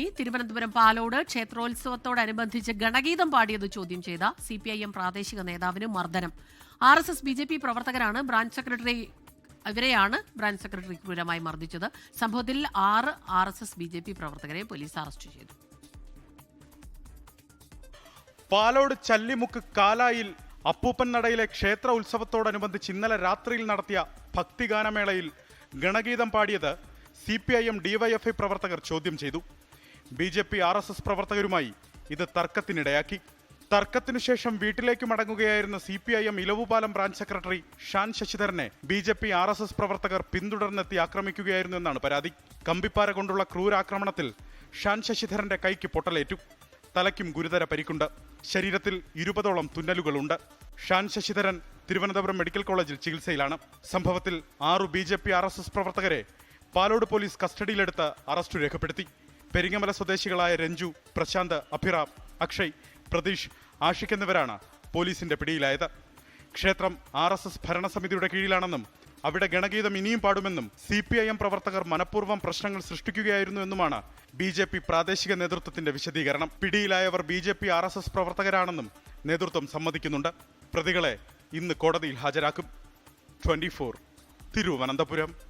ഇനി തിരുവനന്തപുരം പാലോട് ക്ഷേത്രോത്സവത്തോടനുബന്ധിച്ച് ഗണഗീതം പാടിയത് ചോദ്യം ചെയ്ത സി പി ഐ എം പ്രാദേശിക നേതാവിന് മർദ്ദനം. R S S B J P പ്രവർത്തകരാണ് ബ്രാഞ്ച് സെക്രട്ടറി ഇവരെയാണ് ബ്രാഞ്ച് സെക്രട്ടറി ക്രൂരമായി മർദ്ദിച്ചത്. സംഭവത്തിൽ ആറ് R S S B J P പ്രവർത്തകരെ പോലീസ് അറസ്റ്റ് ചെയ്തു. പാലോട് ചല്ലിമുക്ക് കാലായിൽ അപ്പൂപ്പൻ നടയിലെ ക്ഷേത്ര ഉത്സവത്തോടനുബന്ധിച്ച് ഇന്നലെ രാത്രിയിൽ നടത്തിയ ഭക്തിഗാനമേളയിൽ ഗണഗീതം പാടിയത് C P I M DYFI പ്രവർത്തകർ ചോദ്യം ചെയ്തു. B J P R S S പ്രവർത്തകരുമായി ഇത് തർക്കത്തിനിടയാക്കി. തർക്കത്തിനു ശേഷം വീട്ടിലേക്ക് മടങ്ങുകയായിരുന്ന C P I M Elavupalam branch secretary Shan ശശിധരനെ B J P R S S പ്രവർത്തകർ പിന്തുടർന്നെത്തി ആക്രമിക്കുകയായിരുന്നു എന്നാണ് പരാതി. കമ്പിപ്പാര കൊണ്ടുള്ള ക്രൂരാക്രമണത്തിൽ ഷാൻ ശശിധരന്റെ കൈക്ക് പൊട്ടലേറ്റു. തലയ്ക്കും ഗുരുതര പരിക്കുണ്ട്. ശരീരത്തിൽ ഇരുപതോളം തുന്നലുകളുണ്ട്. ഷാൻ ശശിധരൻ തിരുവനന്തപുരം മെഡിക്കൽ കോളേജിൽ ചികിത്സയിലാണ്. സംഭവത്തിൽ ആറു B J P R S S പ്രവർത്തകരെ പാലോട് പോലീസ് കസ്റ്റഡിയിലെടുത്ത് അറസ്റ്റ് രേഖപ്പെടുത്തി. പെരിങ്ങമല സ്വദേശികളായ രഞ്ജു പ്രശാന്ത് അഭിറാം അക്ഷയ് പ്രതീഷ് ആഷിഖ് എന്നിവരാണ് പോലീസിന്റെ പിടിയിലായത്. ക്ഷേത്രം ആർ എസ് എസ് ഭരണസമിതിയുടെ കീഴിലാണെന്നും അവിടെ ഗണഗീതം ഇനിയും പാടുമെന്നും സി പി ഐ എം പ്രവർത്തകർ മനഃപൂർവം പ്രശ്നങ്ങൾ സൃഷ്ടിക്കുകയായിരുന്നു എന്നുമാണ് ബി ജെ പി പ്രാദേശിക നേതൃത്വത്തിന്റെ വിശദീകരണം. പിടിയിലായവർ B J P R S S പ്രവർത്തകരാണെന്നും നേതൃത്വം സമ്മതിക്കുന്നുണ്ട്. പ്രതികളെ ഇന്ന് കോടതിയിൽ ഹാജരാക്കും. Twenty four Thiruvananthapuram.